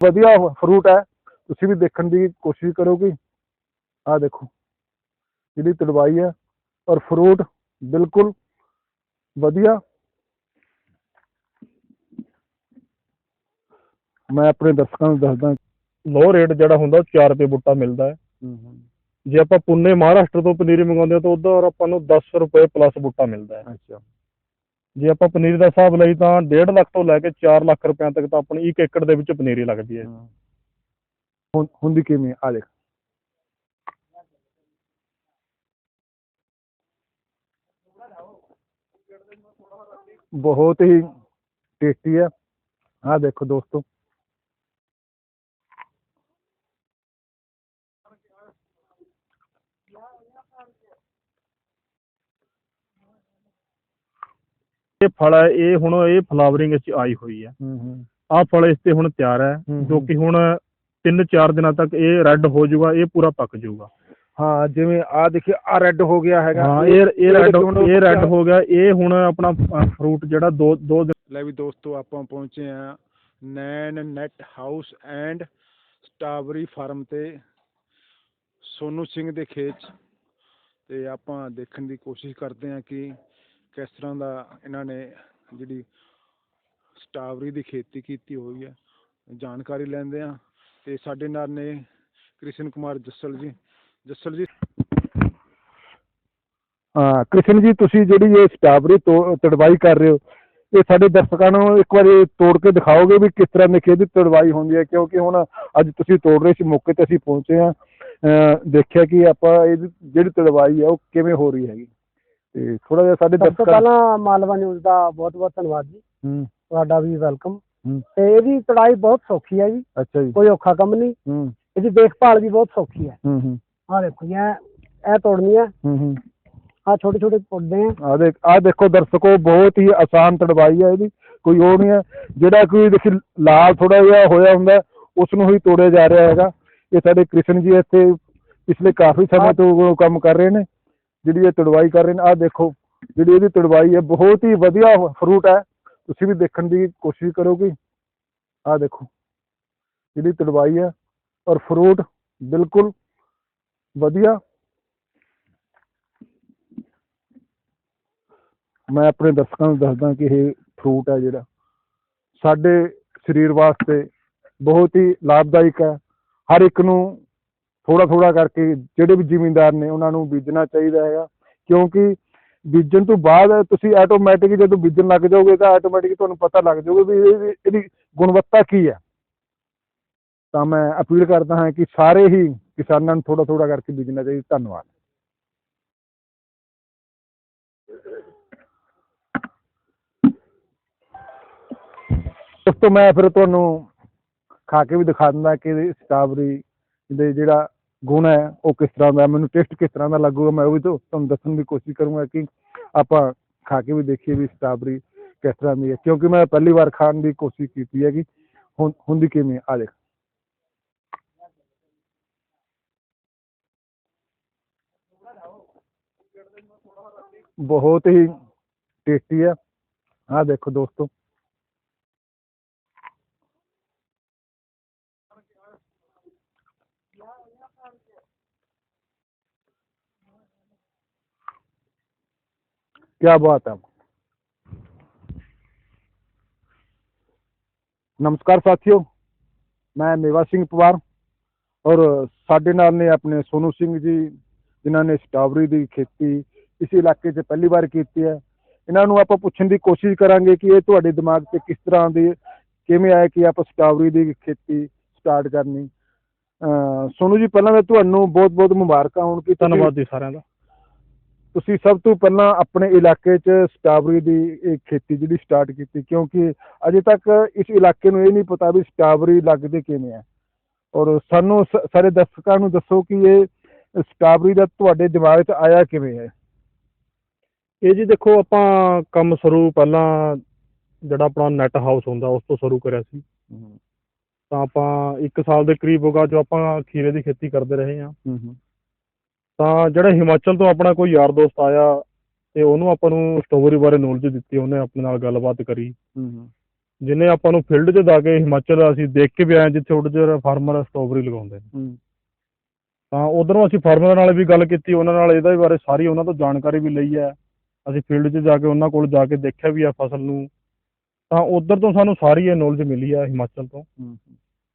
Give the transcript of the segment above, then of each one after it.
ਵਧੀਆ ਫਰੂਟ ਹੈ। ਤੁਸੀਂ ਵੀ ਦੇਖਣ ਦੀ ਕੋਸ਼ਿਸ਼ ਕਰੋਗੇ। ਆਹ ਦੇਖੋ ਜਿਹੜੀ ਤੜਵਾਈ ਹੈ ਔਰ ਫਰੂਟ ਬਿਲਕੁਲ ਵਧੀਆ। ਮੈਂ ਆਪਣੇ ਦਰਸ਼ਕਾਂ ਨੂੰ ਦੱਸਦਾ ਲੋ ਰੇਟ ਜਿਹੜਾ ਹੁੰਦਾ ਉਹ 4 ਰੁਪਏ ਬੁੱਟਾ ਮਿਲਦਾ ਹੈ। ਜੇ ਆਪਾਂ ਪੁੰਨੇ ਮਹਾਰਾਸ਼ਟਰ ਤੋਂ ਪਨੀਰੀ ਮੰਗਾਉਂਦੇ ਹਾਂ ਤਾਂ ਉਧਰ ਆਪਾਂ ਨੂੰ 10 ਰੁਪਏ ਪਲੱਸ ਬੁੱਟਾ ਮਿਲਦਾ ਹੈ। ਅੱਛਾ। ਜੇ ਆਪਾਂ ਪਨੀਰੀ ਦਾ ਹਿਸਾਬ ਲਈ ਤਾਂ 1.5 ਲੱਖ ਤੋਂ ਲੈ ਕੇ 4 ਲੱਖ ਰੁਪਏ ਤੱਕ ਤਾਂ ਆਪਣੀ 1 ਏਕੜ ਦੇ ਵਿੱਚ ਪਨੀਰੀ ਲੱਗਦੀ ਹੈ। ਹੁਣ ਹੁੰਦੀ ਕਿਵੇਂ? ਆ ਦੇਖ। ਬਹੁਤ ਹੀ ਟੇਸਟੀ ਹੈ। ਆਹ ਦੇਖੋ ਦੋਸਤੋ। ਇਹ ਫਲ ਹੈ ਇਹ ਹੁਣ ਇਹ ਫਲਾਵਰਿੰਗ ਵਿੱਚ ਆਈ ਹੋਈ ਹੈ। ਹੂੰ ਹੂੰ। ਆਹ ਫਲ ਇਸ ਤੇ ਹੁਣ ਤਿਆਰ ਹੈ ਜੋ। ਕਿ ਹੁਣ 3-4 ਦਿਨਾਂ ਤੱਕ ਇਹ ਰੈੱਡ ਹੋ ਜਾਊਗਾ ਇਹ ਪੂਰਾ ਪੱਕ ਜਾਊਗਾ ਹਾਂ ਜਿਵੇਂ ਆ ਦੇਖਿਏ ਆ ਰੈੱਡ ਹੋ ਗਿਆ ਹੈਗਾ। ਹਾਂ ਇਹ ਇਹ ਰੈੱਡ ਦੇਖੋ ਇਹ ਰੈੱਡ ਹੋ ਗਿਆ ਇਹ ਹੁਣ ਆਪਣਾ ਫਰੂਟ ਜਿਹੜਾ ਦੋ ਦੋ ਦਿਨ ਲੈ ਵੀ ਦੋਸਤੋ ਆਪਾਂ ਪਹੁੰਚੇ ਆ ਨੈਨ net house and strawberry farm ਤੇ ਸੋਨੂ ਸਿੰਘ ਦੇ ਖੇਤ ਤੇ ਆਪਾਂ ਦੇਖਣ ਦੀ ਕੋਸ਼ਿਸ਼ ਕਰਦੇ ਆ ਕਿ ਕਿਸ ਤਰ੍ਹਾਂ ਦਾ ਇਹਨਾਂ ਨੇ ਜਿਹੜੀ ਸਟ੍ਰਾਬਰੀ ਦੀ ਖੇਤੀ ਕੀਤੀ ਹੋਈ ਹੈ, ਜਾਣਕਾਰੀ ਲੈਂਦੇ ਆ ਤੇ ਸਾਡੇ ਨਾਲ ਨੇ ਕ੍ਰਿਸ਼ਨ ਕੁਮਾਰ ਜੱਸਲ ਜੀ। ਜੱਸਲ ਜੀ। ਹਾਂ ਕ੍ਰਿਸ਼ਨ ਜੀ, ਤੁਸੀਂ ਜਿਹੜੀ ਇਹ ਸਟ੍ਰਾਬਰੀ ਤੜਵਾਈ ਕਰ ਰਹੇ ਹੋ, ਇਹ ਸਾਡੇ ਦਰਸ਼ਕਾਂ ਨੂੰ ਇੱਕ ਵਾਰੀ ਤੋੜ ਕੇ ਦਿਖਾਓਗੇ ਵੀ ਕਿਸ ਤਰ੍ਹਾਂ ਦੀ ਖੇਤੀ ਤੜਵਾਈ ਹੁੰਦੀ ਹੈ, ਕਿਉਂਕਿ ਹੁਣ ਅੱਜ ਤੁਸੀਂ ਤੋੜ ਰਹੇ ਸੀ, ਮੌਕੇ ਤੇ ਅਸੀਂ ਪਹੁੰਚੇ ਆ ਦੇਖਿਆ ਕਿ ਆਪਾਂ ਇਹ ਜਿਹੜੀ ਤੜਵਾਈ ਹੈ, ਉਹ ਕਿਵੇਂ ਹੋ ਰਹੀ ਹੈਗੀ। ਤੇ ਥੋੜਾ ਜਿਹਾ ਸਾਡੇ ਸਭ ਤੋਂ ਦਰਸ਼ਕਾਂ ਪਹਿਲਾਂ ਮਾਲਵਾ ਨਿਊਜ਼ ਦਾ ਬਹੁਤ ਬਹੁਤ ਧੰਨਵਾਦ ਜੀ। ਹੂੰ। ਤੁਹਾਡਾ ਵੀ ਵੈਲਕਮ ਹੂੰ। ਤੇ ਇਹਦੀ ਚੜਾਈ ਬਹੁਤ ਸੌਖੀ ਹੈ ਜੀ। ਅੱਛਾ ਜੀ। ਕੋਈ ਔਖਾ ਕੰਮ ਨਹੀਂ। ਹੂੰ। ਇਹਦੀ ਦੇਖਭਾਲ ਵੀ ਬਹੁਤ ਸੌਖੀ ਹੈ। ਹੂੰ ਹੂੰ। ਆਹ ਦੇਖੋ ਜੀ ਇਹ ਇਹ ਤੋੜਨੀ ਹੈ। ਹੂੰ ਹੂੰ। ਆਹ ਛੋਟੇ ਛੋਟੇ ਪੌਦੇ ਆ ਆ ਦੇਖ ਆ ਦੇਖੋ ਦਰਸ਼ਕੋ ਬਹੁਤ ਹੀ ਆਸਾਨ ਤੜਵਾਈ ਹੈ ਇਹਦੀ। ਕੋਈ ਉਹ ਨਹੀਂ ਹੈ। ਜਿਹੜਾ ਕੋਈ ਦੇਖੀ ਲਾਲ ਥੋੜਾ ਜਿਹਾ ਹੋਇਆ ਹੁੰਦਾ ਉਸ ਨੂੰ ਹੀ ਤੋੜਿਆ ਜਾ ਰਿਹਾ ਹੈਗਾ। ਇਹ ਸਾਡੇ ਕ੍ਰਿਸ਼ਨ ਜੀ ਇੱਥੇ ਪਿਛਲੇ ਕਾਫੀ ਸਮੇਂ ਤੋਂ ਕੰਮ ਕਰ ਰਹੇ ਨੇ। ਜਿਹੜੀ ਇਹ ਤੜਵਾਈ ਕਰ ਰਹੇ ਨੇ ਆ ਦੇਖੋ, ਜਿਹੜੀ ਇਹਦੀ ਤੜਵਾਈ ਹੈ, ਬਹੁਤ ਹੀ ਵਧੀਆ ਫਰੂਟ ਹੈ। ਤੁਸੀਂ ਵੀ ਦੇਖਣ ਦੀ ਕੋਸ਼ਿਸ਼ ਕਰੋਗੇ। ਆ ਦੇਖੋ, ਜਿਹੜੀ ਤੜਵਾਈ ਹੈ ਔਰ ਫਰੂਟ ਬਿਲਕੁਲ ਵਧੀਆ। ਮੈਂ ਆਪਣੇ ਦਰਸ਼ਕਾਂ ਨੂੰ ਦੱਸਦਾ ਕਿ ਇਹ ਫਰੂਟ ਹੈ ਜਿਹੜਾ। ਸਾਡੇ ਸਰੀਰ ਵਾਸਤੇ ਬਹੁਤ ਹੀ ਲਾਭਦਾਇਕ ਹੈ। ਹਰ ਇੱਕ ਨੂੰ ਥੋੜਾ ਥੋੜਾ ਕਰਕੇ ਜਿਹੜੇ ਵੀ ਜ਼ਿਮੀਂਦਾਰ ਨੇ ਉਹਨਾਂ ਨੂੰ ਬੀਜਣਾ ਚਾਹੀਦਾ ਹੈਗਾ। ਕਿਉਂਕਿ ਬੀਜਣ ਤੋਂ ਬਾਅਦ ਤੁਸੀਂ ਆਟੋਮੈਟਿਕ ਜਦੋਂ ਬੀਜਣ ਲੱਗ ਜਾਓਗੇ ਤਾਂ ਆਟੋਮੈਟਿਕ ਤੁਹਾਨੂੰ ਪਤਾ ਲੱਗ ਜਾਊਗਾ ਵੀ ਇਹਦੀ ਗੁਣਵੱਤਾ ਕੀ ਹੈ ਤਾਂ ਮੈਂ ਅਪੀਲ ਕਰਦਾ ਹਾਂ ਕਿ ਸਾਰੇ ਹੀ ਕਿਸਾਨਾਂ ਨੂੰ ਥੋੜਾ ਥੋੜਾ ਕਰਕੇ ਬੀਜਣਾ ਚਾਹੀਦਾ। ਧੰਨਵਾਦ। ਉਸ ਤੋਂ ਮੈਂ ਫਿਰ ਤੁਹਾਨੂੰ ਖਾ ਕੇ ਵੀ ਦਿਖਾ ਦਿੰਦਾ ਕਿ ਇਹਦੀ ਦੇ ਜਿਹੜਾ ਗੁਣ ਹੈ, ਉਹ ਕਿਸ ਤਰ੍ਹਾਂ ਦਾ ਮੈਨੂੰ ਟੇਸਟ ਕਿਸ ਤਰ੍ਹਾਂ ਦਾ ਲੱਗੂਗਾ, ਮੈਂ ਉਹ ਵੀ ਤੁਹਾਨੂੰ ਦੱਸਣ ਦੀ ਕੋਸ਼ਿਸ਼ ਕਰੂੰਗਾ ਕਿ ਆਪਾਂ ਖਾ ਕੇ ਵੀ ਦੇਖੀਏ ਵੀ ਸਟ੍ਰਾਬੇਰੀ ਕਿਸ ਤਰ੍ਹਾਂ ਦੀ ਹੈ, ਕਿਉਂਕਿ ਮੈਂ ਪਹਿਲੀ ਵਾਰ ਖਾਣ ਦੀ ਕੋਸ਼ਿਸ਼ ਕੀਤੀ ਹੈ ਕਿ ਹੁੰ- ਹੁੰਦੀ ਕਿਵੇਂ ਹੈ। ਆ ਦੇਖ। ਬਹੁਤ ਹੀ ਟੇਸਟੀ ਹੈ। ਆਹ ਦੇਖੋ ਦੋਸਤੋ। क्या बात है ਨਮਸਕਾਰ ਸਾਥੀਓ ਮੈਂ ਮੇਵਾ ਸਿੰਘ ਪਵਾਰ ਔਰ ਸਾਡੇ ਨਾਲ ਨੇ ਆਪਣੇ ਸੋਨੂ ਸਿੰਘ ਜੀ ਜਿਨ੍ਹਾਂ ਨੇ ਸਟ੍ਰਾਬੇਰੀ ਦੀ ਖੇਤੀ ਇਸ ਇਲਾਕੇ 'ਚ ਪਹਿਲੀ ਵਾਰ ਕੀਤੀ ਹੈ ਇਹਨਾਂ ਨੂੰ ਆਪਾਂ ਪੁੱਛਣ ਦੀ ਕੋਸ਼ਿਸ਼ ਕਰਾਂਗੇ ਕਿ ਇਹ ਤੁਹਾਡੇ ਦਿਮਾਗ 'ਚ ਕਿਸ ਤਰ੍ਹਾਂ ਦੀ ਕਿਵੇਂ ਆਇਆ ਕਿ ਆਪਾਂ ਸਟ੍ਰਾਬੇਰੀ ਦੀ ਖੇਤੀ ਸਟਾਰਟ ਕਰਨੀ ਅਹ ਸੋਨੂ ਜੀ ਪਹਿਲਾਂ ਤਾਂ ਤੁਹਾਨੂੰ ਬਹੁਤ ਬਹੁਤ ਮੁਬਾਰਕਾਂ ਹੋਣ ਕਿ ਤੁਸੀਂ- ਧੰਨਵਾਦ ਜੀ ਸਾਰਿਆਂ ਦਾ ਤੁਸੀਂ ਸਭ ਤੋਂ ਪਹਿਲਾਂ ਆਪਣੇ ਇਲਾਕੇ 'ਚ ਸਟ੍ਰਾਬੇਰੀ ਦੀ ਖੇਤੀ ਜਿਹੜੀ ਸਟਾਰਟ ਕੀਤੀ ਕਿਉਂਕਿ ਅਜੇ ਤੱਕ ਇਸ ਇਲਾਕੇ ਨੂੰ ਇਹ ਨਹੀਂ ਪਤਾ ਵੀ ਸਟ੍ਰਾਬੇਰੀ ਲੱਗਦੇ ਕਿਵੇਂ ਆ। ਔਰ ਸਾਨੂੰ ਸਾਰੇ ਦਰਸ਼ਕਾਂ ਨੂੰ ਦੱਸੋ ਕਿ ਇਹ ਸਟ੍ਰਾਬੇਰੀ ਦਾ ਤੁਹਾਡੇ ਦਿਮਾਗ 'ਚ ਆਇਆ ਕਿਵੇਂ ਹੈ? ਇਹ ਜੀ ਦੇਖੋ ਆਪਾਂ ਕੰਮ ਸ਼ੁਰੂ ਪਹਿਲਾਂ ਜਿਹੜਾ ਆਪਣਾ ਨੈਟ ਹਾਊਸ ਹੁੰਦਾ ਉਸ ਤੋਂ ਸ਼ੁਰੂ ਕਰਿਆ ਸੀ। ਤਾਂ ਆਪਾਂ 1 ਸਾਲ ਦੇ ਕਰੀਬ ਹੋਗਾ ਜੋ ਆਪਾਂ ਖੀਰੇ ਦੀ ਖੇਤੀ ਕਰਦੇ ਰਹੇ ਹੂੰ। ਤਾਂ ਜਿਹੜਾ ਹਿਮਾਚਲ ਤੋਂ ਆਪਣਾ ਕੋਈ ਯਾਰ ਦੋਸਤ ਆਇਆ ਤੇ ਉਹਨੂੰ ਆਪਾਂ ਨੂੰ ਸਟ੍ਰਾਬੇਰੀ ਬਾਰੇ ਨੌਲੇਜ ਦਿੱਤੀ ਉਹਨੇ ਆਪਣੇ ਨਾਲ ਗੱਲਬਾਤ ਕਰੀ। ਹੂੰ ਜਿਨੇ ਆਪਾਂ ਨੂੰ ਫੀਲਡ 'ਚ ਜਾ ਕੇ ਹਿਮਾਚਲ ਅਸੀਂ ਦੇਖ ਕੇ ਵੀ ਆਏ ਜਿੱਥੇ ਉੱਡ ਜਿਹੇ ਫਾਰਮਰ ਸਟ੍ਰਾਬੇਰੀ ਲਗਾਉਂਦੇ ਨੇ। ਹੂੰ। ਤਾਂ ਉਧਰੋਂ ਅਸੀਂ ਫਾਰਮਰਾਂ ਨਾਲ ਵੀ ਗੱਲ ਕੀਤੀ ਉਹਨਾਂ ਨਾਲ ਇਹਦੇ ਬਾਰੇ ਸਾਰੀ ਉਹਨਾਂ ਤੋਂ ਜਾਣਕਾਰੀ ਵੀ ਲਈ ਹੈ। ਅਸੀਂ ਫੀਲਡ 'ਚ ਜਾ ਕੇ ਉਹਨਾਂ ਕੋਲ ਜਾ ਕੇ ਦੇਖਿਆ ਵੀ ਆ ਫਸਲ ਨੂੰ। ਤਾਂ ਉਧਰ ਤੋਂ ਸਾਨੂੰ ਸਾਰੀ ਇਹ ਨੌਲੇਜ ਮਿਲੀ ਆ ਹਿਮਾਚਲ ਤੋਂ। ਹੂੰ।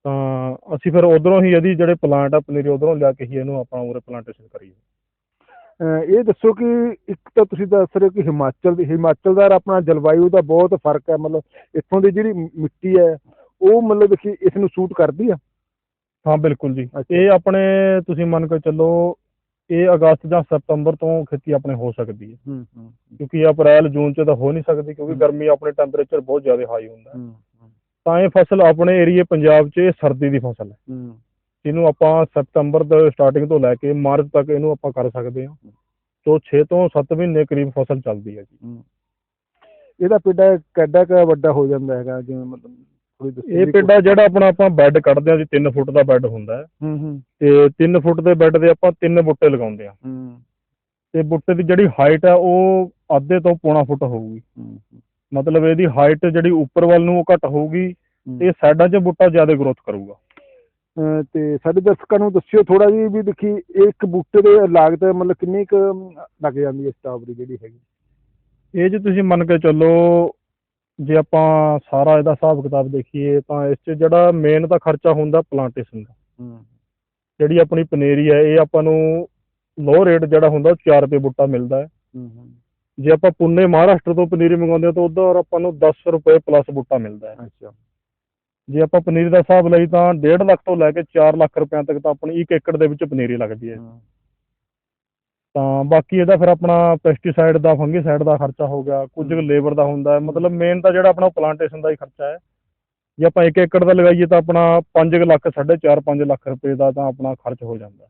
ਤਾਂ ਅਸੀਂ ਫਿਰ ਉਧਰੋਂ ਹੀ ਇਹਦੀ ਜਿਹੜੇ ਪਲਾਂਟ ਆ ਪਨੀਰੀ ਉਧਰੋਂ ਲਿਆ ਕੇ ਹੀ ਇਹਨੂੰ ਆਪਾਂ ਉਰੇ ਪਲਾਂਟੇਸ਼ਨ ਕਰੀਏ। ਇਹ ਦੱਸੋ ਕਿ ਇੱਕ ਤਾਂ ਤੁਸੀਂ ਦੱਸ ਰਹੇ ਹੋ ਕਿ ਹਿਮਾਚਲ ਦੀ ਹਿਮਾਚਲ ਦਾ ਆਪਣਾ ਜਲਵਾਯੂ ਦਾ ਬਹੁਤ ਫ਼ਰਕ ਹੈ ਮਤਲਬ ਇੱਥੋਂ ਦੀ ਜਿਹੜੀ ਮਿੱਟੀ ਹੈ ਉਹ ਮਤਲਬ ਕਿ ਇਸ ਨੂੰ ਸੂਟ ਕਰਦੀ ਆ? ਹਾਂ ਬਿਲਕੁਲ ਜੀ। ਇਹ ਆਪਣੇ ਤੁਸੀਂ ਮੰਨ ਕੇ ਚੱਲੋ ਇਹ ਅਗਸਤ ਜਾਂ ਸਤੰਬਰ ਤੋਂ ਖੇਤੀ ਆਪਣੇ ਹੋ ਸਕਦੀ ਹੈ। ਹੂੰ ਹੂੰ ਕਿਉਂਕਿ ਅਪ੍ਰੈਲ ਜੂਨ ਚ ਤਾਂ ਹੋ ਨਹੀਂ ਸਕਦੀ ਕਿਉਂਕਿ। ਗਰਮੀ ਆਪਣੇ ਟੈਂਪਰੇਚਰ ਬਹੁਤ ਜ਼ਿਆਦਾ ਹਾਈ ਹੁੰਦਾ। ਤਾਂ ਇਹ ਫਸਲ ਆਪਣੇ ਏਰੀਏ ਪੰਜਾਬ 'ਚ ਇਹ ਸਰਦੀ ਦੀ ਫਸਲ ਹੈ। ਹੂੰ। ਇਹਨੂੰ ਆਪਾਂ ਸਤੰਬਰ ਦੇ ਸਟਾਰਟਿੰਗ ਤੋਂ ਲੈ ਕੇ ਮਾਰਚ ਤੱਕ ਇਹਨੂੰ ਆਪਾਂ ਕਰ ਸਕਦੇ ਹਾਂ। ਤੋਂ 6 ਤੋਂ 7 ਮਹੀਨੇ ਕਰੀਬ ਫਸਲ ਚੱਲਦੀ ਹੈ ਜੀ। ਇਹਦਾ ਪੇਡਾ ਕਿੱਡਾ ਕੁ ਵੱਡਾ ਹੋ ਜਾਂਦਾ ਹੈਗਾ ਜਿਵੇਂ ਮਤਲਬ ਇਹ ਪੇਡਾ ਜਿਹੜਾ ਆਪਣਾ ਆਪਾਂ ਬੈੱਡ ਕੱਢਦੇ ਹਾਂ ਜੀ 3 ਫੁੱਟ ਦਾ ਬੈੱਡ ਹੁੰਦਾ ਹੈ। ਹੂੰ ਹੂੰ। ਤੇ 3 ਫੁੱਟ ਦੇ ਬੈੱਡ ਦੇ ਆਪਾਂ ਤਿੰਨ ਬੁੱਟੇ ਲਗਾਉਂਦੇ ਹੂੰ। ਤੇ ਬੁੱਟੇ ਦੀ ਜਿਹੜੀ ਹਾਈਟ ਹੈ ਉਹ ਅੱਧੇ ਤੋਂ ਪੌਣਾ ਫੁੱਟ ਹੋਊਗੀ। ਹੂੰ। ਮਤਲਬ ਇਹਦੀ ਹਾਈਟ ਜਿਹੜੀ ਉੱਪਰ ਵੱਲ ਨੂੰ ਉਹ ਘੱਟ ਹੋਊਗੀ ਤੇ ਸਾਈਡਾਂ 'ਚ ਬੂਟਾ ਜ਼ਿਆਦਾ ਗਰੋਥ ਕਰੂਗਾ। ਤੇ ਸਾਡੇ ਦਰਸ਼ਕਾਂ ਨੂੰ ਦੱਸਿਓ ਥੋੜਾ ਜੀ ਵੀ ਦੇਖੀ ਇੱਕ ਬੂਟੇ ਦੇ ਲਾਗਤ ਮਤਲਬ ਕਿੰਨੀ ਕੁ ਲੱਗ ਜਾਂਦੀ ਹੈ ਸਟ੍ਰਾਬੇਰੀ ਜਿਹੜੀ ਹੈਗੀ? ਇਹ 'ਚ ਤੁਸੀਂ ਮੰਨ ਕੇ ਚੱਲੋ ਜੇ ਆਪਾਂ ਸਾਰਾ ਇਹਦਾ ਹਿਸਾਬ ਕਿਤਾਬ ਦੇਖੀਏ ਤਾਂ ਇਸ 'ਚ ਜਿਹੜਾ ਮੇਨ ਤਾਂ ਖਰਚਾ ਹੁੰਦਾ ਪਲਾਂਟੇਸ਼ਨ ਦਾ। ਜਿਹੜੀ ਆਪਣੀ ਪਨੀਰੀ ਹੈ ਇਹ ਆਪਾਂ ਨੂੰ ਲੋ ਰੇਟ ਜਿਹੜਾ ਹੁੰਦਾ ਉਹ 4 ਰੁਪਏ ਬੂਟਾ ਮਿਲਦਾ ਹੈ। ਹੂੰ ਹੂੰ। ਜੇ ਆਪਾਂ ਪੁੰਨੇ ਮਹਾਰਾਸ਼ਟਰ ਤੋਂ ਪਨੀਰੀ ਮੰਗਾਉਂਦੇ ਹਾਂ ਤਾਂ ਉਧਰ ਆਪਾਂ ਨੂੰ 10 ਰੁਪਏ ਪਲੱਸ ਬੂਟਾ ਮਿਲਦਾ ਹੈ। ਅੱਛਾ। ਜੇ ਆਪਾਂ ਪਨੀਰੀ ਦਾ ਹਿਸਾਬ ਲਈ ਤਾਂ 1.5 ਲੱਖ ਤੋਂ ਲੈ ਕੇ 4 ਲੱਖ ਰੁਪਏ ਤੱਕ ਤਾਂ ਆਪਣੀ 1 ਏਕੜ ਦੇ ਵਿੱਚ ਪਨੀਰੀ ਲੱਗਦੀ ਹੈ। ਤਾਂ ਬਾਕੀ ਇਹਦਾ ਫਿਰ ਆਪਣਾ ਪੈਸਟੀਸਾਈਡ ਦਾ ਫੰਗੀਸਾਈਡ ਦਾ ਖਰਚਾ ਹੋ ਗਿਆ ਕੁਝ ਲੇਬਰ ਦਾ ਹੁੰਦਾ ਹੈ। ਮਤਲਬ ਮੇਨ ਤਾਂ ਜਿਹੜਾ ਆਪਣਾ ਪਲਾਂਟੇਸ਼ਨ ਦਾ ਹੀ ਖਰਚਾ ਹੈ। ਜੇ ਆਪਾਂ 1 ਏਕੜ ਦਾ ਲਗਾਈਏ ਤਾਂ ਆਪਣਾ 5 ਲੱਖ 4.5 5 ਲੱਖ ਰੁਪਏ ਦਾ ਤਾਂ ਆਪਣਾ ਖਰਚ ਹੋ ਜਾਂਦਾ ਹੈ।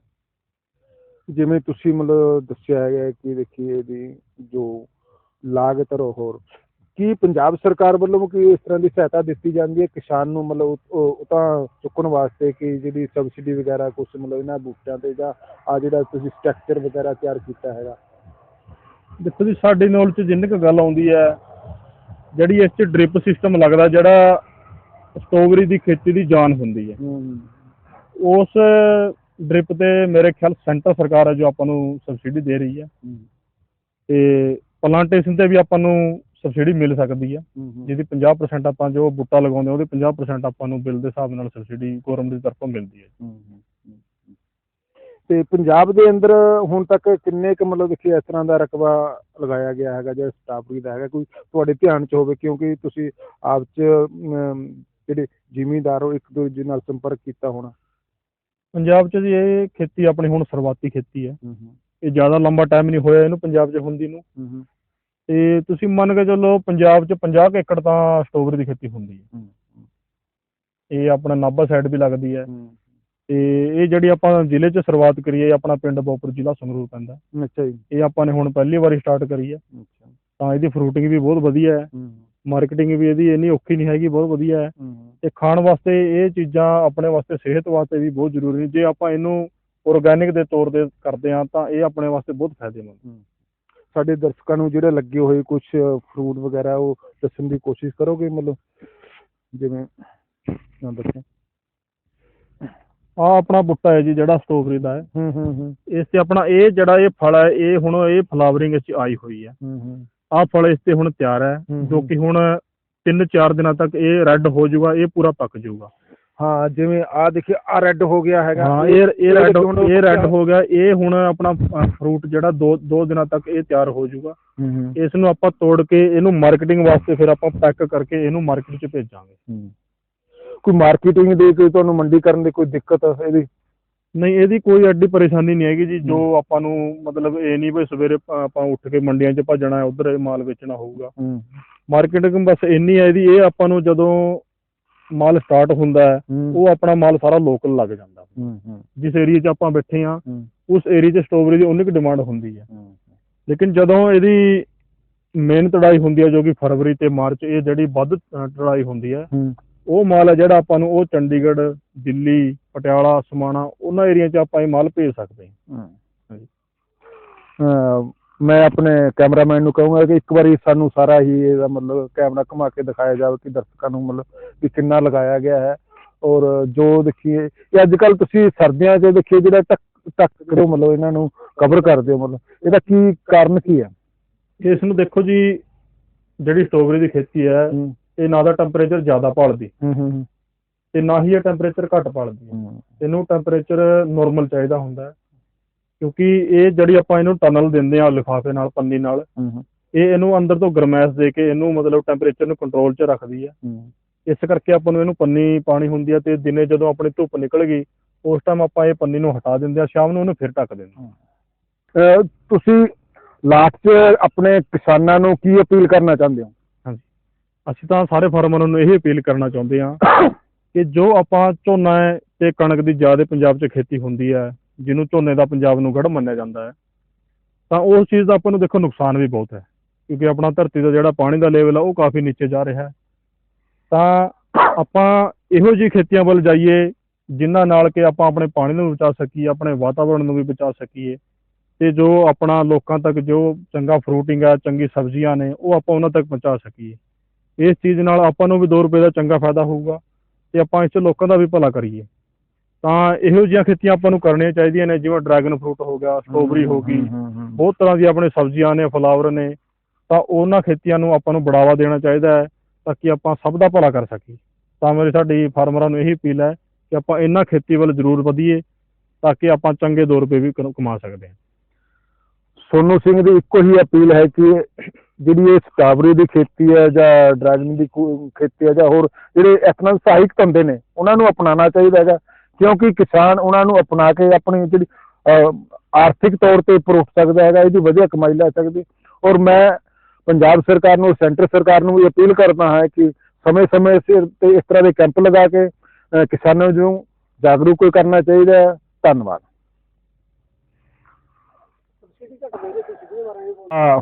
ਜਿਵੇਂ ਤੁਸੀਂ ਮਤਲਬ ਦੱਸਿਆ ਹੈਗਾ ਕਿ ਦੇਖੀ ਇਹਦੀ ਜੋ ਲਾਗਤ ਔਰ ਹੋਰ ਕੀ ਪੰਜਾਬ ਸਰਕਾਰ ਵੱਲੋਂ ਕੀ ਇਸ ਤਰ੍ਹਾਂ ਦੀ ਸਹਾਇਤਾ ਦਿੱਤੀ ਜਾਂਦੀ ਹੈ ਕਿਸਾਨ ਨੂੰ ਮਤਲਬ ਉਹ- ਤਾਂ ਚੁੱਕਣ ਵਾਸਤੇ ਕਿ ਜਿਹੜੀ ਸਬਸਿਡੀ ਵਗੈਰਾ ਕੁਝ ਮਤਲਬ ਇਹਨਾਂ ਬੂਟਿਆਂ ਤੇ ਜਾਂ ਆ ਜਿਹੜਾ ਤੁਸੀਂ ਸਟਰਕਚਰ ਵਗੈਰਾ ਤਿਆਰ ਕੀਤਾ ਹੈਗਾ? ਦੇਖੋ ਜੀ ਸਾਡੀ ਨੌਲੇਜ 'ਚ ਜਿੰਨੀ ਕੁ ਗੱਲ ਆਉਂਦੀ ਹੈ ਜਿਹੜੀ ਇਸ 'ਚ ਡ੍ਰਿਪ ਸਿਸਟਮ ਲੱਗਦਾ ਜਿਹੜਾ ਸਟ੍ਰਾਬੇਰੀ ਦੀ ਖੇਤੀ ਦੀ ਜਾਨ ਹੁੰਦੀ ਹੂੰ। ਉਸ ਡ੍ਰਿਪ ਤੇ ਮੇਰੇ ਖਿਆਲ ਸੈਂਟਰ ਸਰਕਾਰ ਹੈ ਜੋ ਆਪਾਂ ਨੂੰ ਸਬਸਿਡੀ ਦੇ ਰਹੀ ਹੈ। ਤੇ ਪਲਾਂਟੇਸ਼ਨ ਤੇ ਵੀ ਆਪਾਂ ਨੂੰ ਸਬਸਿਡੀ ਮਿਲ ਸਕਦੀ ਹੂੰ। ਜਿਹਦੀ 50% ਆਪਾਂ ਜੋ ਬੂਟਾ ਲਗਾਉਂਦੇ ਉਹਦੇ 50% ਆਪਾਂ ਨੂੰ ਬਿੱਲ ਦੇ ਹਿਸਾਬ ਨਾਲ ਸਬਸਿਡੀ ਗਵਰਨਮੈਂਟ ਦੀ ਤਰਫੋਂ ਮਿਲਦੀ ਹੈ। ਤੇ ਪੰਜਾਬ ਦੇ ਅੰਦਰ ਹੁਣ ਤੱਕ ਕਿੰਨੇ ਕੁ ਮਤਲਬ ਦੇਖੀ ਇਸ ਤਰ੍ਹਾਂ ਦਾ ਰਕਬਾ ਲਗਾਇਆ ਗਿਆ ਹੈਗਾ ਜਿਹੜਾ ਸਟ੍ਰਾਬੇਰੀ ਦਾ ਹੈਗਾ? ਕੋਈ ਤੁਹਾਡੇ ਧਿਆਨ 'ਚ ਹੋਵੇ ਕਿਉਂਕਿ ਤੁਸੀਂ ਆਪ 'ਚ ਜਿਹੜੇ ਜ਼ਿਮੀਂਦਾਰ ਹੋ ਇੱਕ ਦੂਜੇ ਨਾਲ ਸੰਪਰਕ ਕੀਤਾ ਹੋਣਾ। ਪੰਜਾਬ 'ਚ ਜੀ ਇਹ ਖੇਤੀ ਆਪਣੀ ਹੁਣ ਸ਼ੁਰੂਆਤੀ ਖੇਤੀ ਹੈ। ਇਹ ਜ਼ਿਆਦਾ ਲੰਬਾ ਟਾਈਮ ਨਹੀਂ ਹੋਇਆ ਇਹਨੂੰ ਪੰਜਾਬ 'ਚ ਹੁੰਦੀ ਨੂੰ। ਤੇ ਤੁਸੀਂ ਮੰਨ ਕੇ ਚੱਲੋ ਪੰਜਾਬ 'ਚ 50 ਕੁ ਏਕੜ ਤਾਂ ਸਟ੍ਰਾਬੇਰੀ ਦੀ ਖੇਤੀ ਹੁੰਦੀ ਹੈ। ਇਹ ਆਪਣਾ ਨਾਭਾ ਸਾਈਡ ਵੀ ਲੱਗਦੀ ਹੈ। ਤੇ ਇਹ ਜਿਹੜੀ ਆਪਾਂ ਜ਼ਿਲ੍ਹੇ 'ਚ ਸ਼ੁਰੂਆਤ ਕਰੀ ਹੈ ਇਹ ਆਪਣਾ ਪਿੰਡ ਬੋਪਰ ਜ਼ਿਲ੍ਹਾ ਸੰਗਰੂਰ ਪੈਂਦਾ ਅੱਛਾ ਜੀ। ਇਹ ਆਪਾਂ ਨੇ ਹੁਣ ਪਹਿਲੀ ਵਾਰੀ ਸਟਾਰਟ ਕਰੀ ਹੈ। ਅੱਛਾ। ਤਾਂ ਇਹਦੀ ਫਰੂਟਿੰਗ ਵੀ ਬਹੁਤ ਵਧੀਆ ਹੂੰ। ਮਾਰਕੀਟਿੰਗ ਵੀ ਇਹਦੀ ਇੰਨੀ ਔਖੀ ਨਹੀਂ ਹੈਗੀ ਬਹੁਤ ਵਧੀਆ ਹੈ। ਤੇ ਖਾਣ ਵਾਸਤੇ ਇਹ ਚੀਜ਼ਾਂ ਆਪਣੇ ਵਾਸਤੇ ਸਿਹਤ ਵਾਸਤੇ ਵੀ ਬਹੁਤ ਜ਼ਰੂਰੀ ਨੇ। ਜੇ ਆਪਾਂ ਇਹਨੂੰ ਆਰਗੈਨਿਕ ਦੇ ਤੌਰ ਤੇ ਕਰਦੇ ਹਾਂ ਤਾਂ ਇਹ ਆਪਣੇ ਵਾਸਤੇ ਬਹੁਤ ਫਾਇਦੇਮੰਦ ਸਾਡੇ ਦਰਸ਼ਕਾਂ ਨੂੰ ਜਿਹੜੇ ਲੱਗੇ ਹੋਏ ਕੁਝ ਫਰੂਟ ਵਗੈਰਾ ਉਹ ਦੱਸਣ ਦੀ ਕੋਸ਼ਿਸ਼ ਕਰੋਗੇ ਮਤਲਬ ਜਿਵੇਂ ਨਾ ਦੱਸੋ। ਆ ਆਪਣਾ ਬੁੱਟਾ ਹੈ ਜੀ ਜਿਹੜਾ ਸਟ੍ਰਾਬੇਰੀ ਦਾ ਹੈ। ਹੂੰ ਹੂੰ ਹੂੰ। ਇਸ ਤੇ ਆਪਣਾ ਇਹ ਜਿਹੜਾ ਇਹ ਫਲ ਹੈ ਇਹ ਹੁਣ ਇਹ ਫਲਾਵਰਿੰਗ ਵਿੱਚ ਆਈ ਹੋਈ ਹੈ। ਹੂੰ ਹੂੰ। ਆਹ ਫਲ ਇਸ ਤੇ ਹੁਣ ਤਿਆਰ ਹੈ ਜੋ। ਕਿ ਹੁਣ 3-4 ਦਿਨਾਂ ਤੱਕ ਇਹ ਰੈੱਡ ਹੋ ਜਾਊਗਾ ਇਹ ਪੂਰਾ ਪੱਕ ਜਾਊਗਾ। ਹਾਂ ਜਿਵੇਂ ਆ ਦੇਖਿਓ ਆ ਰੈੱਡ ਹੋ ਗਿਆ ਹੈਗਾ। ਹਾਂ ਇਹ ਇਹ ਰੈੱਡ ਇਹ ਰੈੱਡ ਹੋ ਗਿਆ ਇਹ ਹੁਣ ਆਪਣਾ ਫਰੂਟ ਜਿਹੜਾ 2 2 ਦਿਨਾਂ ਤੱਕ ਇਹ ਤਿਆਰ ਹੋ ਜਾਊਗਾ। ਇਸ ਨੂੰ ਆਪਾਂ ਤੋੜ ਕੇ ਇਹਨੂੰ ਮਾਰਕੀਟਿੰਗ ਵਾਸਤੇ ਫਿਰ ਆਪਾਂ ਪੈਕ ਕਰਕੇ ਇਹਨੂੰ ਮਾਰਕੀਟ 'ਚ ਭੇਜਾਂਗੇ। ਕੋਈ ਮਾਰਕੀਟਿੰਗ ਦੀ ਕੋਈ ਤੁਹਾਨੂੰ ਮੰਡੀ ਕਰਨ ਦੀ ਕੋਈ ਦਿੱਕਤ ਇਹਦੀ? ਨਹੀਂ ਇਹਦੀ ਕੋਈ ਐਡੀ ਪਰੇਸ਼ਾਨੀ ਨਹੀਂ ਹੈਗੀ ਜੀ ਜੋ ਆਪਾਂ ਨੂੰ ਮਤਲਬ ਇਹ ਨਹੀਂ ਵੀ ਸਵੇਰੇ ਆਪਾਂ ਉੱਠ ਕੇ ਮੰਡੀਆਂ 'ਚ ਭੱਜਣਾ ਹੈ ਉਧਰ ਇਹ ਮਾਲ ਵੇਚਣਾ ਹੋਊਗਾ। ਹੂੰ। ਮਾਰਕੀਟਿੰਗ ਬਸ ਇੰਨੀ ਹੈ ਇਹਦੀ ਇਹ ਆਪਾਂ ਨੂੰ ਜਦੋਂ ਮਾਲ ਸਟਾਰਟ ਹੁੰਦਾ ਹੈ ਹੂੰ। ਉਹ ਆਪਣਾ ਮਾਲ ਸਾਰਾ ਲੋਕਲ ਲੱਗ ਜਾਂਦਾ। ਹੂੰ ਹੂੰ। ਜਿਸ ਏਰੀਆ 'ਚ ਆਪਾਂ ਬੈਠੇ ਆ ਹੂੰ। ਉਸ ਏਰੀਆ 'ਚ ਸਟ੍ਰਾਬੇਰੀ ਦੀ ਉਨੀ ਕੁ ਡਿਮਾਂਡ ਹੁੰਦੀ ਹੈ। ਹੂੰ ਲੇਕਿਨ ਜਦੋਂ ਇਹਦੀ ਮੇਨ ਤੜਾਈ ਹੁੰਦੀ ਹੈ ਜੋ ਕਿ ਫਰਵਰੀ ਤੇ ਮਾਰਚ ਇਹ ਜਿਹੜੀ ਵੱਧ ਅ, ਤੜਾਈ ਹੁੰਦੀ ਹੈ ਹੂੰ। ਉਹ ਮਾਲ ਹੈ ਜਿਹੜਾ ਆਪਾਂ ਨੂੰ ਉਹ ਚੰਡੀਗੜ੍ਹ ਦਿੱਲੀ ਪਟਿਆਲਾ ਸਮਾਣਾ ਉਹਨਾਂ ਏਰੀਆ 'ਚ ਆਪਾਂ ਇਹ ਮਾਲ ਭੇਜ ਸਕਦੇ ਹਾਂ। ਮੈਂ ਆਪਣੇ ਕੈਮਰਾਮੈਨ ਨੂੰ ਕਹੂੰਗਾ ਕਿ ਇੱਕ ਵਾਰੀ ਸਾਨੂੰ ਸਾਰਾ ਹੀ ਇਹਦਾ ਮਤਲਬ ਕੈਮਰਾ ਘੁਮਾ ਕੇ ਦਿਖਾਇਆ ਜਾਵੇ ਕਿ ਦਰਸ਼ਕਾਂ ਨੂੰ ਮਤਲਬ ਕਿ ਕਿੰਨਾ ਲਗਾਇਆ ਗਿਆ ਹੈ। ਔਰ ਜੋ ਦੇਖੀਏ ਕਿ ਅੱਜ ਕੱਲ ਤੁਸੀਂ ਸਰਦੀਆਂ 'ਚ ਦੇਖੀਏ ਜਿਹੜਾ ਟੱਕ ਟੱਕ ਕਰੋ ਮਤਲਬ ਇਹਨਾਂ ਨੂੰ ਕਵਰ ਕਰਦੇ ਹੋ ਮਤਲਬ ਇਹਦਾ ਕੀ ਕਾਰਨ ਕੀ ਹੈ? ਇਸ ਨੂੰ ਦੇਖੋ ਜੀ ਜਿਹੜੀ ਸਟ੍ਰਾਬੇਰੀ ਦੀ ਖੇਤੀ ਹੈ। ਇਹ ਨਾ ਤਾਂ ਟੈਂਪਰੇਚਰ ਜ਼ਿਆਦਾ ਭਾਲਦੀ। ਹੂੰ ਹੂੰ ਤੇ ਨਾ ਹੀ ਇਹ ਟੈਂਪਰੇਚਰ ਘੱਟ ਭਾਲਦੀ। ਹੈ। ਹੂੰ ਇਹਨੂੰ ਟੈਂਪਰੇਚਰ ਨਾਰਮਲ ਚਾਹੀਦਾ ਹੁੰਦਾ ਹੈ। ਕਿਉਂਕਿ ਇਹ ਜਿਹੜੀ ਆਪਾਂ ਇਹਨੂੰ ਟਨਲ ਦਿੰਦੇ ਆ ਲਿਫਾਫੇ ਨਾਲ ਪੰਨੀ ਨਾਲ ਹੂੰ ਇਹ ਇਹਨੂੰ ਅੰਦਰ ਤੋਂ ਗਰਮੈਸ਼ ਦੇ ਕੇ ਇਹਨੂੰ ਮਤਲਬ ਟੈਂਪਰੇਚਰ ਨੂੰ ਕੰਟਰੋਲ 'ਚ ਰੱਖਦੀ ਹੈ। ਹੂੰ। ਇਸ ਕਰਕੇ ਆਪਾਂ ਨੂੰ ਇਹਨੂੰ ਪੰਨੀ ਪਾਣੀ ਹੁੰਦੀ ਹੈ ਤੇ ਦਿਨੇ ਜਦੋਂ ਆਪਣੀ ਧੁੱਪ ਨਿਕਲ ਗਈ ਉਸ ਟਾਈਮ ਆਪਾਂ ਇਹ ਪੰਨੀ ਨੂੰ ਹਟਾ ਦਿੰਦੇ ਆ ਸ਼ਾਮ ਨੂੰ ਇਹਨੂੰ ਫਿਰ ਢੱਕ ਦਿੰਦੇ ਅਹ ਤੁਸੀਂ ਲਾਸਟ 'ਚ ਆਪਣੇ ਕਿਸਾਨਾਂ ਨੂੰ ਕੀ ਅਪੀਲ ਕਰਨਾ ਚਾਹੁੰਦੇ ਹੋ? ਅਸੀਂ ਤਾਂ ਸਾਰੇ ਫਾਰਮਰਾਂ ਨੂੰ ਇਹ ਅਪੀਲ ਕਰਨਾ ਚਾਹੁੰਦੇ ਹਾਂ ਕਿ ਜੋ ਆਪਾਂ ਝੋਨਾ ਤੇ ਕਣਕ ਦੀ ਜ਼ਿਆਦਾ ਪੰਜਾਬ 'ਚ ਖੇਤੀ ਹੁੰਦੀ ਹੈ, ਜਿਹਨੂੰ ਝੋਨੇ ਦਾ ਪੰਜਾਬ ਨੂੰ ਗੜ ਮੰਨਿਆ ਜਾਂਦਾ ਹੈ, ਤਾਂ ਉਸ ਚੀਜ਼ ਦਾ ਆਪਾਂ ਨੂੰ ਦੇਖੋ ਨੁਕਸਾਨ ਵੀ ਬਹੁਤ ਹੈ, ਕਿਉਂਕਿ ਆਪਣਾ ਧਰਤੀ ਦਾ ਜਿਹੜਾ ਪਾਣੀ ਦਾ ਲੈਵਲ ਆ ਉਹ ਕਾਫੀ ਨੀਚੇ ਜਾ ਰਿਹਾ ਹੈ। ਤਾਂ ਆਪਾਂ ਇਹੋ ਜਿਹੀ ਖੇਤੀਆਂ ਵੱਲ ਜਾਈਏ, ਜਿਨ੍ਹਾਂ ਨਾਲ ਕਿ ਆਪਾਂ ਆਪਣੇ ਪਾਣੀ ਨੂੰ ਬਚਾ ਸਕੀਏ, ਆਪਣੇ ਵਾਤਾਵਰਣ ਨੂੰ ਵੀ ਬਚਾ ਸਕੀਏ, ਤੇ ਜੋ ਆਪਣਾ ਲੋਕਾਂ ਤੱਕ ਜੋ ਚੰਗਾ ਫਰੂਟਿੰਗ ਹੈ ਚੰਗੀ ਸਬਜ਼ੀਆਂ ਨੇ, ਉਹ ਆਪਾਂ ਉਹਨਾਂ ਤੱਕ ਪਹੁੰਚਾ ਸਕੀਏ। ਇਸ ਚੀਜ਼ ਨਾਲ ਆਪਾਂ ਨੂੰ ਵੀ 2 ਰੁਪਏ ਦਾ ਚੰਗਾ ਫਾਇਦਾ ਹੋਊਗਾ ਤੇ ਆਪਾਂ ਇਸ 'ਚ ਲੋਕਾਂ ਦਾ ਵੀ ਭਲਾ ਕਰੀਏ। ਤਾਂ ਇਹੋ ਜਿਹੀਆਂ ਖੇਤੀਆਂ ਆਪਾਂ ਨੂੰ ਕਰਨੀਆਂ ਚਾਹੀਦੀਆਂ ਨੇ ਜਿਵੇਂ ਡਰੈਗਨ ਫਰੂਟ ਹੋ ਗਿਆ ਸਟ੍ਰਾਬੇਰੀ ਹੋ ਗਈ ਬਹੁਤ ਤਰ੍ਹਾਂ ਦੀਆਂ ਆਪਣੇ ਸਬਜ਼ੀਆਂ ਨੇ ਫਲਾਵਰ ਨੇ ਤਾਂ ਉਹਨਾਂ ਖੇਤੀਆਂ ਨੂੰ ਆਪਾਂ ਨੂੰ ਬੜਾਵਾ ਦੇਣਾ ਚਾਹੀਦਾ ਹੈ ਤਾਂ ਕਿ ਆਪਾਂ ਸਭ ਦਾ ਭਲਾ ਕਰ ਸਕੀਏ। ਤਾਂ ਮੇਰੀ ਸਾਡੀ ਫਾਰਮਰਾਂ ਨੂੰ ਇਹੀ ਅਪੀਲ ਹੈ ਕਿ ਆਪਾਂ ਇਹਨਾਂ ਖੇਤੀ ਵੱਲ ਜ਼ਰੂਰ ਵਧੀਏ ਤਾਂ ਕਿ ਆਪਾਂ ਚੰਗੇ 2 ਰੁਪਏ ਵੀ ਕਮਾ ਸਕਦੇ ਹਾਂ। ਸੋਨੂ ਸਿੰਘ ਦੀ ਇੱਕੋ ਹੀ ਅਪੀਲ ਹੈ ਕਿ ਜਿਹੜੀ ਇਹ ਸਟ੍ਰਾਬੇਰੀ ਦੀ ਖੇਤੀ ਹੈ ਜਾਂ ਡਰੈਗਨ ਦੀ ਖੇਤੀ ਹੈ ਜਾਂ ਹੋਰ ਜਿਹੜੇ ਇਸ ਸਹਾਇਕ ਧੰਦੇ ਨੇ, ਉਹਨਾਂ ਨੂੰ ਅਪਣਾਉਣਾ ਚਾਹੀਦਾ ਹੈਗਾ। ਕਿਉਂਕਿ ਕਿਸਾਨ ਉਹਨਾਂ ਨੂੰ ਅਪਣਾ ਕੇ ਆਪਣੀ ਜਿਹੜੀ ਆਰਥਿਕ ਤੌਰ ਤੇ ਉੱਪਰ ਉੱਠ ਸਕਦਾ ਹੈਗਾ, ਇਹਦੀ ਵਧੀਆ ਕਮਾਈ ਲੈ ਸਕਦੀ। ਔਰ ਮੈਂ ਪੰਜਾਬ ਸਰਕਾਰ ਨੂੰ, ਸੈਂਟਰ ਸਰਕਾਰ ਨੂੰ ਵੀ ਅਪੀਲ ਕਰਦਾ ਹਾਂ ਕਿ ਸਮੇਂ-ਸਮੇਂ ਸਿਰ ਤੇ ਇਸ ਤਰ੍ਹਾਂ ਦੇ ਕੈਂਪ ਲਗਾ ਕੇ ਕਿਸਾਨਾਂ ਨੂੰ ਜਾਗਰੂਕ ਕਰਨਾ ਚਾਹੀਦਾ ਹੈ। ਧੰਨਵਾਦ।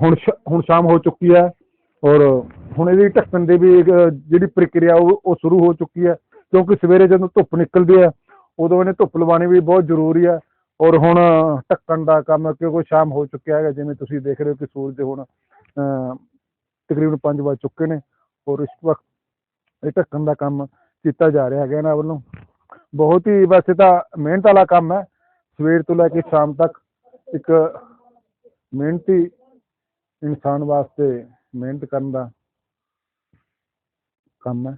ਹੁਣ ਸ਼- ਹੁਣ ਸ਼ਾਮ ਹੋ ਚੁੱਕੀ ਹੈ ਔਰ ਹੁਣ ਇਹਦੀ ਢੱਕਣ ਦੀ ਵੀ ਜਿਹੜੀ ਪ੍ਰਕਿਰਿਆ ਉਹ ਸ਼ੁਰੂ ਹੋ ਚੁੱਕੀ ਹੈ ਕਿਉਂਕਿ ਸਵੇਰੇ ਜਦੋਂ ਧੁੱਪ ਨਿਕਲਦੀ ਹੈ ਉਦੋਂ ਇਹਨੇ ਧੁੱਪ ਲਵਾਉਣੀ ਵੀ ਬਹੁਤ ਜ਼ਰੂਰੀ ਹੈ ਔਰ ਹੁਣ ਢੱਕਣ ਦਾ ਕੰਮ ਕਿਉਂਕਿ ਸ਼ਾਮ ਹੋ ਚੁੱਕਿਆ ਹੈਗਾ ਜਿਵੇਂ ਤੁਸੀਂ ਦੇਖ ਰਹੇ ਹੋ ਕਿ ਸੂਰਜ ਹੁਣ ਅਹ, ਤਕਰੀਬਨ 5 ਵਜ ਚੁੱਕੇ ਨੇ ਔਰ ਇਸ ਵਕਤ ਇਹ ਢੱਕਣ ਦਾ ਕੰਮ ਕੀਤਾ ਜਾ ਰਿਹਾ ਹੈਗਾ ਇਹਨਾਂ ਵੱਲੋਂ। ਬਹੁਤ ਹੀ ਵੈਸੇ ਤਾਂ ਮਿਹਨਤ ਵਾਲਾ ਕੰਮ ਹੈ। ਸਵੇਰ ਤੋਂ ਲੈ ਕੇ ਸ਼ਾਮ ਤੱਕ ਇੱਕ ਮਿਹਨਤੀ ਇਨਸਾਨ ਵਾਸਤੇ ਮਿਹਨਤ ਕਰਨ ਦਾ ਕੰਮ ਹੈ।